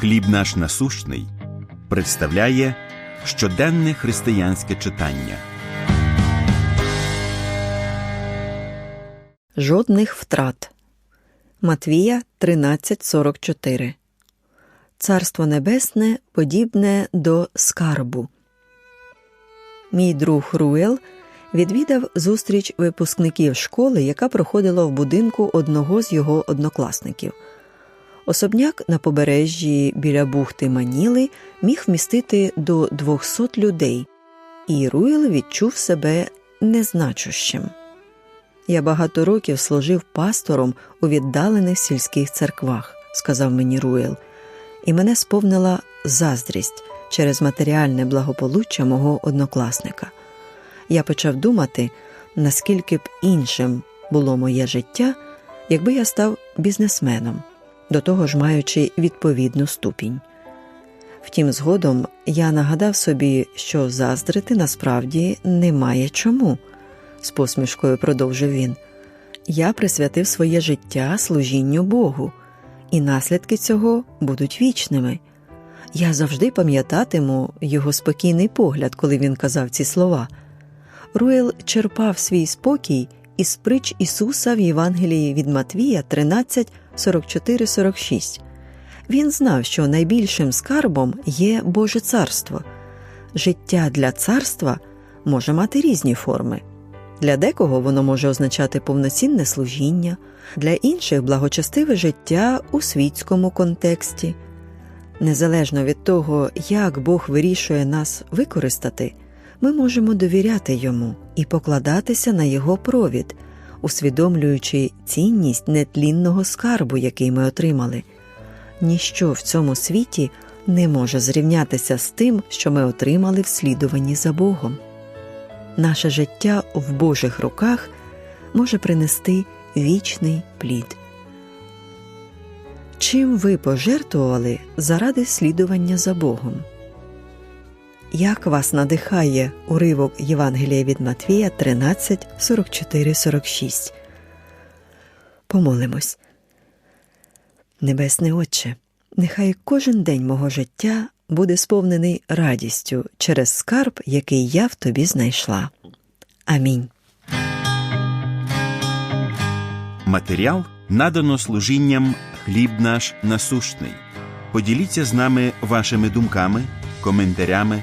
Хліб наш насущний представляє щоденне християнське читання. Жодних втрат. Матвія 13.44 Царство Небесне подібне до скарбу. Мій друг Руел відвідав зустріч випускників школи, яка проходила в будинку одного з його однокласників. Особняк на побережжі біля бухти Маніли міг вмістити до 200 людей, і Руел відчув себе незначущим. Я багато років служив пастором у віддалених сільських церквах, сказав мені Руел, і мене сповнила заздрість через матеріальне благополуччя мого однокласника. Я почав думати, наскільки б іншим було моє життя, якби я став бізнесменом, до того ж маючи відповідну ступінь. Втім, згодом я нагадав собі, що заздрити насправді немає чому, з посмішкою продовжив він. Я присвятив своє життя служінню Богу, і наслідки цього будуть вічними. Я завжди пам'ятатиму його спокійний погляд, коли він казав ці слова. Руел черпав свій спокій із притч Ісуса в Євангелії від Матвія 13, 44-46. Він знав, що найбільшим скарбом є Боже царство. Життя для царства може мати різні форми. Для декого воно може означати повноцінне служіння, для інших благочестиве життя у світському контексті. Незалежно від того, як Бог вирішує нас використати, ми можемо довіряти йому і покладатися на його провід, усвідомлюючи цінність нетлінного скарбу, який ми отримали. Ніщо в цьому світі не може зрівнятися з тим, що ми отримали в слідуванні за Богом. Наше життя в Божих руках може принести вічний плід. Чим ви пожертвували заради слідування за Богом? Як вас надихає уривок Євангелія від Матвія 13, 44, 46? Помолимось. Небесний Отче, нехай кожен день мого життя буде сповнений радістю через скарб, який я в тобі знайшла. Амінь. Матеріал надано служінням Хліб наш насущний. Поділіться з нами вашими думками, коментарями